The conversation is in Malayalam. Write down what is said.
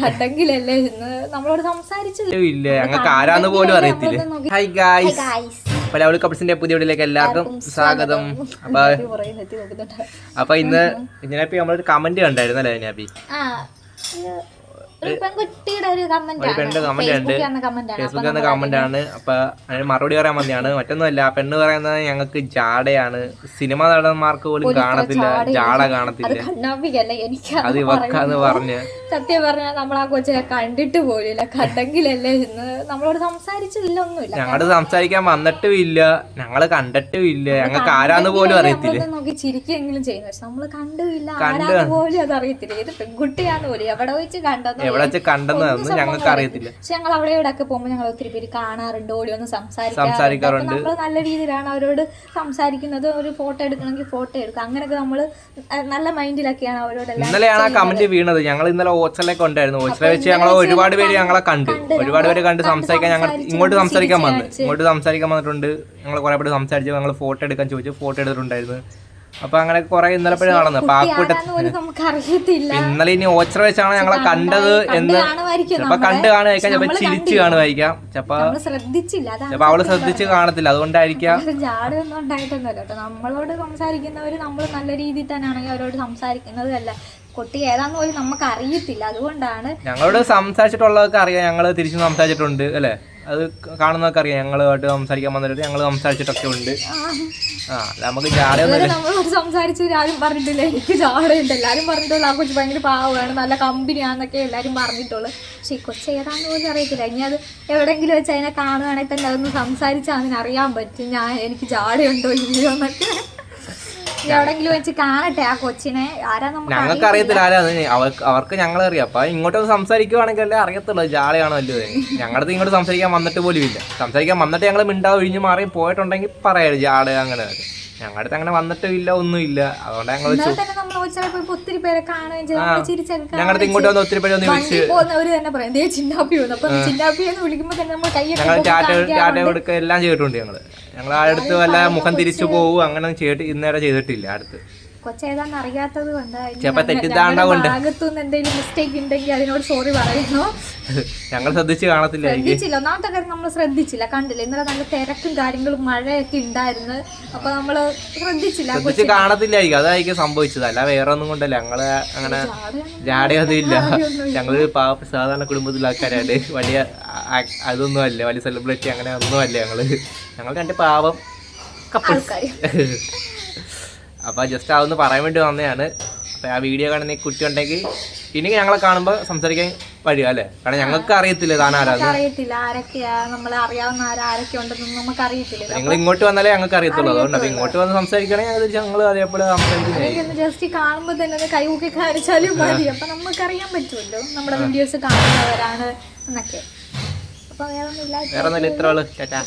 കണ്ടെങ്കിലല്ലേ ഇന്ന് നമ്മളോട് സംസാരിച്ചത്? ഇല്ല ഞങ്ങൾക്ക് ആരാന്ന് പോലും അറിയത്തില്ല. ഹൈ ഗായ്സ് അപ്പൊ ലവ്ലി കപ്പിൾസിന്റെ പുതിയ വീഡിയോയിലേക്ക് എല്ലാവർക്കും സ്വാഗതം. അപ്പൊ അപ്പൊ ഇന്ന് ഇതിനപ്പി നമ്മളൊരു കമന്റ് കണ്ടായിരുന്നല്ലേ ഇതിനപ്പി ഒരു പെൺകുട്ടിയുടെ ഒരു കമന്റ് ആണ്. ഫേസ്ബുക്കിൽ നിന്ന് കമന്റ് ആണ്. അപ്പൊ അതിന് മറുപടി പറയാൻ വന്നതാണ്. മറ്റൊന്നുമല്ല പെണ്ണ് പറയുന്നത് ഞങ്ങൾക്ക് ജാടയാണ്. സിനിമ നടന്മാർക്ക് പോലും കാണത്തില്ല. ജാട കാണത്തില്ല. അത് ഇവർക്കാന്ന് പറഞ്ഞ്. സത്യം പറഞ്ഞാൽ നമ്മൾ ആ കൊച്ചിനെ കണ്ടിട്ട് പോലില്ല. കണ്ടെങ്കിലല്ലേ ഇന്ന് നമ്മളോട് സംസാരിച്ചില്ല ഒന്നുമില്ല. ഞങ്ങൾ സംസാരിക്കാൻ വന്നിട്ടും ഇല്ല. ഞങ്ങൾ കണ്ടിട്ടും ഇല്ല. ഞങ്ങൾക്ക് ആരാന്ന് പോലും അറിയത്തില്ല. നോക്കി ചിരിക്കെങ്കിലും ചെയ്യുന്നു പക്ഷെ നമ്മൾ കണ്ടുമില്ല ആരാന്ന് പോലും അത് അറിയത്തില്ല ഇത് പെൺകുട്ടിയാന്ന് പോലും. എവിടെ വെച്ച് കണ്ടെന്ന് എവിടെ വെച്ച് കണ്ടെന്നൊന്നും ഞങ്ങൾക്ക് അറിയത്തില്ല. പക്ഷെ ഞങ്ങൾ അവിടെ ഇവിടെ ഒക്കെ പോകുമ്പോൾ ഞങ്ങൾ ഒത്തിരി പേര് കാണാറുണ്ട് ഓടി ഒന്ന് സംസാരിക്കാറുണ്ട്. സംസാരിക്കാറുണ്ട്. നമ്മൾ നല്ല രീതിയിലാണ് അവരോട് സംസാരിക്കുന്നത്. ഒരു ഫോട്ടോ എടുക്കണമെങ്കിൽ ഫോട്ടോ എടുക്കുക. അങ്ങനെയൊക്കെ നമ്മൾ നല്ല മൈൻഡിലൊക്കെയാണ് അവരോട് ഇന്നലെയാണ് ആ കമന്റ് വീണത്. ഞങ്ങൾ ഇന്നലെ ഓച്ചലൊക്കെ ഉണ്ടായിരുന്നു. ഓച്ചലെ വെച്ച് ഞങ്ങൾ ഒരുപാട് പേര് ഞങ്ങളെ കണ്ട്. ഒരുപാട് പേര് കണ്ട് സംസാരിക്കാൻ ഞങ്ങൾ ഇങ്ങോട്ട് സംസാരിക്കാൻ വന്നു. ഇങ്ങോട്ട് സംസാരിക്കാൻ വന്നിട്ടുണ്ട്. ഞങ്ങൾ കുറെ പേര് സംസാരിച്ചു ഞങ്ങൾ ഫോട്ടോ എടുക്കാൻ ചോദിച്ചു ഫോട്ടോ എടുത്തിട്ടുണ്ടായിരുന്നു. അപ്പൊ അങ്ങനെ കുറെ ഇന്നലെ നടന്നു. അപ്പൊ ആ ഇന്നലെ ഇനി ഓച്ചറ വെച്ചാണ് ഞങ്ങളെ കണ്ടത് എന്ന് ചിലപ്പോ കണ്ട് കാണുമായിരിക്കാം ചിലപ്പോ ചിരിച്ച് കാണുമായിരിക്കാം. ചിലപ്പോ ചിലപ്പോ അവൾ ശ്രദ്ധിച്ച് കാണത്തില്ല. അതുകൊണ്ടായിരിക്കാം. ജാടൊന്നും ഉണ്ടായിട്ടൊന്നുമല്ല കേട്ടോ. നമ്മളോട് സംസാരിക്കുന്നവര് നമ്മൾ നല്ല രീതിയിൽ തന്നെയാണെങ്കിൽ അവരോട് സംസാരിക്കുന്നതല്ല. കുട്ടി ഏതാന്ന് പോലും നമുക്ക് അറിയത്തില്ല അതുകൊണ്ടാണ് ഞങ്ങളോട് സംസാരിച്ചിട്ടുള്ളതൊക്കെ അറിയാം. ഞങ്ങൾ തിരിച്ചു സംസാരിച്ചിട്ടുണ്ട് അല്ലേ? അത് കാണുന്നതൊക്കെ അറിയാം ഞങ്ങളുമായിട്ട് സംസാരിക്കാൻ വന്നിട്ട് ഞങ്ങൾ സംസാരിച്ചിട്ടൊക്കെ ഉണ്ട്. ആ നമുക്ക് നമ്മളോട് സംസാരിച്ചവർ ആരും പറഞ്ഞിട്ടില്ല. എനിക്ക് ജാടയുണ്ട്. എല്ലാവരും പറഞ്ഞിട്ടുള്ളൂ. ആ കൊച്ചു ഭയങ്കര പാവമാണ്. നല്ല കമ്പനിയാന്നൊക്കെ എല്ലാരും പറഞ്ഞിട്ടുള്ളൂ. പക്ഷെ ഈ കൊച്ചു ഏതാന്ന് പോലും അറിയത്തില്ല. ഇനി അത് എവിടെങ്കിലും വെച്ച് അതിനെ കാണുകയാണെങ്കിൽ തന്നെ അതൊന്ന് സംസാരിച്ചാൽ അതിനറിയാൻ പറ്റും. ഞാൻ എനിക്ക് ജാടയുണ്ടോ ഇല്ലയോ എന്നൊക്കെ. വെച്ച് കാണട്ടെ ആ കൊച്ചിനെ. ആരാ ഞങ്ങൾക്ക് അറിയത്തില്ല. ആരാന്ന് അവർക്ക് അവർക്ക് അറിയാം അപ്പൊ ഇങ്ങോട്ട് സംസാരിക്കുവാണെങ്കിൽ അല്ലേ അറിയത്തുള്ളൂ ജാളിയാണോ അല്ലോ ഞങ്ങളുടെ ഇങ്ങോട്ട് സംസാരിക്കാൻ വന്നിട്ട് പോലും ഇല്ല. സംസാരിക്കാൻ വന്നിട്ട് ഞങ്ങൾ മിണ്ടാ ഒഴിഞ്ഞു മാറി പോയിട്ടുണ്ടെങ്കിൽ പറയാം ജാൾ അങ്ങനെ. ഞങ്ങളുടെ അടുത്ത് അങ്ങനെ വന്നിട്ടും ഇല്ല ഒന്നും ഇല്ല. അതുകൊണ്ട് ഞങ്ങൾ ഒത്തിരി പേരെ ഞങ്ങളുടെ ഇങ്ങോട്ട് വന്ന് ഒത്തിരി പേര് ഒന്ന് വിളിച്ച് ഞങ്ങൾ ടാറ്റ കൊടുക്കുക എല്ലാം ചെയ്തിട്ടുണ്ട് ഞങ്ങൾ. ഞങ്ങൾ അടുത്ത് വല്ല മുഖം തിരിച്ചു പോകും അങ്ങനെ ചെയ്തിട്ട് ഇന്നേരെ ചെയ്തിട്ടില്ല അടുത്ത്. കൊച്ചേതാന്ന് അറിയാത്തത് കൊണ്ട് ചിലപ്പോ തെറ്റിദ്ധാരണ കൊണ്ട്. ഭാഗത്തുനിന്ന് എന്തെങ്കിലും മിസ്റ്റേക്ക് ഉണ്ടെങ്കിൽ അതിനോട് സോറി പറയുന്നു. ഞങ്ങൾ ശ്രദ്ധിച്ചു കാണത്തില്ല ശ്രദ്ധിച്ചില്ല. ഒന്നാമത്തെ കാര്യം നമ്മൾ ശ്രദ്ധിച്ചില്ല. കണ്ടില്ല. ഇന്നലെ നല്ല തിരക്കും കാര്യങ്ങളും മഴയൊക്കെ ഉണ്ടായിരുന്നു. അപ്പൊ നമ്മൾ ശ്രദ്ധിച്ചില്ല. കൊച്ചു ശ്രദ്ധിച്ച് കാണത്തില്ലായിരിക്കും. അതായിരിക്കും സംഭവിച്ചത്. അല്ല വേറെ ഒന്നും കൊണ്ടല്ല. ഞങ്ങൾ അങ്ങനെ ജാടയൊന്നും ഇല്ല. ഞങ്ങൾ പാവ സാധാരണ കുടുംബത്തിലെ ആൾക്കാരായിട്ട് വലിയ അതൊന്നും അല്ല വലിയ സെലിബ്രിറ്റി അങ്ങനെ ഒന്നും അല്ല ഞങ്ങൾ. ഞങ്ങൾ രണ്ട് പാവം കപ്പിൾസ് ആൾക്കാര് അപ്പൊ ജസ്റ്റ് അതൊന്ന് പറയാൻ വേണ്ടി വന്നതാണ്. അപ്പൊ ആ വീഡിയോ കാണുന്ന കുട്ടി ഉണ്ടെങ്കിൽ ഇനി ഞങ്ങളെ കാണുമ്പോൾ സംസാരിക്കാൻ വഴിയ അല്ലേ? കാരണം ഞങ്ങൾക്ക് അറിയത്തില്ല താൻ ആരാന്ന് നമുക്ക് അറിയത്തില്ല ആരൊക്കെയാ നമ്മളെ അറിയാവുന്ന ആരാ ആരൊക്കെ ഉണ്ടെന്ന് നമുക്ക് അറിയത്തില്ല. നിങ്ങൾ ഇങ്ങോട്ട് വന്നാലേ ഞങ്ങൾക്ക് അറിയത്തുള്ളൂ. അതുകൊണ്ട് അപ്പൊ ഇങ്ങോട്ട് വന്ന് സംസാരിക്കണമെങ്കിൽ അത് ഞങ്ങൾ അതേപോലെ സംസാരിക്കുന്നതായിരിക്കും ജസ്റ്റ് കാണുമ്പോൾ തന്നെ കൈകൂക്കി കാണിച്ചാലും മതി. അപ്പൊ നമുക്കറിയാൻ പറ്റുമല്ലോ. നമ്മുടെ വീഡിയോസ് കാണുന്നവരാണ് എന്നൊക്കെ. അപ്പൊ വേറെ ഒന്നുമില്ല വേറെ ഒന്നുമില്ല ഇത്ര ഉള്ളു. ചേട്ടാ.